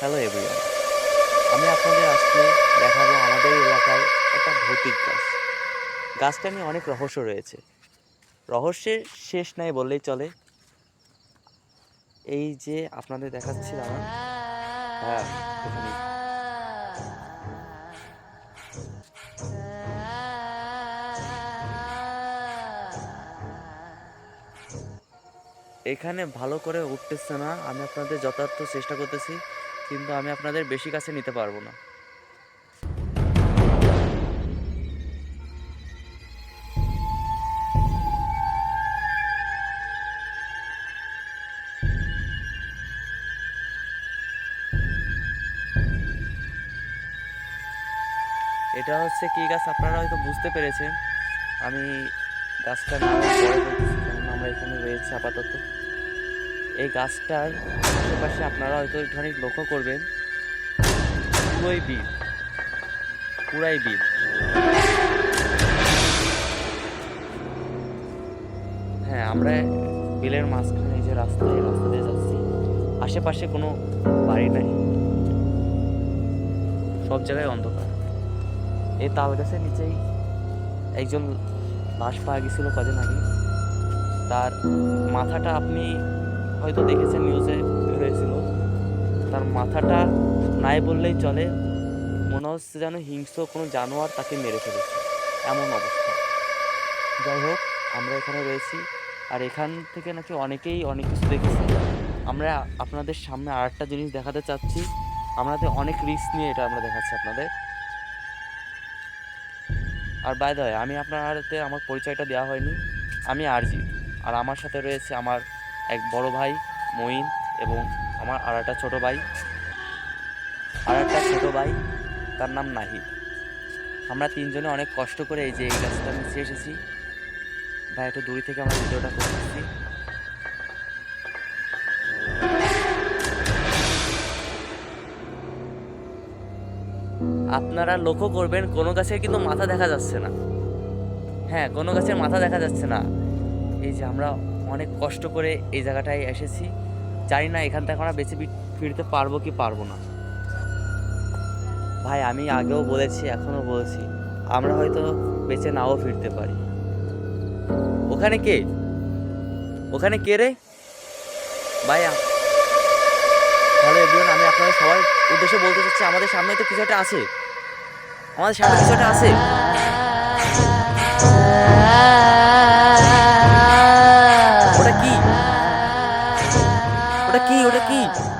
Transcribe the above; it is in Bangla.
হ্যালো এভরিওয়ান আমি আপনাদের আজকে দেখাবো আমাদের এলাকায় একটা ভৌতিক গাছ। গাছটা নিয়ে অনেক রহস্য রয়েছে। রহস্যের শেষ নাই বললেই চলে। এই যে আপনাদের দেখাচ্ছি দাঁড়ান হ্যাঁ এখানে ভালো করে উঠতেছে না। আমি আপনাদের যথার্থ চেষ্টা করতেছি। কিন্তু আমি আপনাদের বেশি কাছে নিতে পারব না। এটা হচ্ছে কি গাছ, আপনারা হয়তো বুঝতে পেরেছেন। আমি গাছটার নাম আমরা এখানে রয়েছি আপাতত। এই গাছটার আশেপাশে আপনারা হয়তো একটুখানি লক্ষ্য করবেন। পুরোই বিল। পুরাই বিল। হ্যাঁ আমরা বিলের মাঝখানে যে রাস্তা, এই রাস্তা দিয়ে যাচ্ছি, আশেপাশে কোনো বাড়ি নাই। সব জায়গায় অন্ধকার। এই তাল গাছের নিচেই একজন লাশ পাওয়া গেছিল কদিন আগে। তার মাথাটা আপনি হয়তো দেখেছেন নিউজে হয়েছিল তার মাথাটা নাই বললেই চলে। মনে হচ্ছে যেন হিংস্র কোনো জানোয়ার তাকে মেরে ফেলেছে। এমন অবস্থা। যাই হোক, আমরা এখানে রয়েছি। আর এখান থেকে নাকি অনেকেই অনেক কিছু দেখেছে আমরা আপনাদের সামনে আর একটা জিনিস দেখাতে চাচ্ছি। আমাদের অনেক রিস্ক নিয়ে এটা আমরা দেখাচ্ছি আপনাদের। আর বাই আমি আপনারতে আমার পরিচয়টা দেওয়া হয়নি। আমি আরজি। আর আমার সাথে রয়েছে আমার এক বড় ভাই, মঈন এবং আমার আর একটা ছোটো ভাই। আর একটা ছোটো ভাই, তার নাম নাহিদ। আমরা তিনজনে অনেক কষ্ট করে এই যে এই গাছটা নিচে এসেছি। ভাই, একটু দূরে থেকে আমরা ভিডিওটা করতেছি আপনারা লক্ষ্য করবেন, কোনো গাছের কিন্তু মাথা দেখা যাচ্ছে না। হ্যাঁ কোনো গাছের মাথা দেখা যাচ্ছে না। এই যে আমরা অনেক কষ্ট করে এই জায়গাটায় এসেছি। জানি না এখান থেকে আমরা বেঁচে ফিরতে পারব কি পারব না। ভাই, আমি আগেও বলেছি, এখনও বলছি, আমরা হয়তো বেঁচে নাও ফিরতে পারি। ওখানে কে? ওখানে কে রে? ভাই এভরিওয়ান, আমি আপনাদের সবার উদ্দেশ্যে বলতে চাচ্ছি, আমাদের সামনে তো কিছু একটা আছে। আমাদের সামনে কিছু একটা আছে। por aqui, olha aqui. Ah.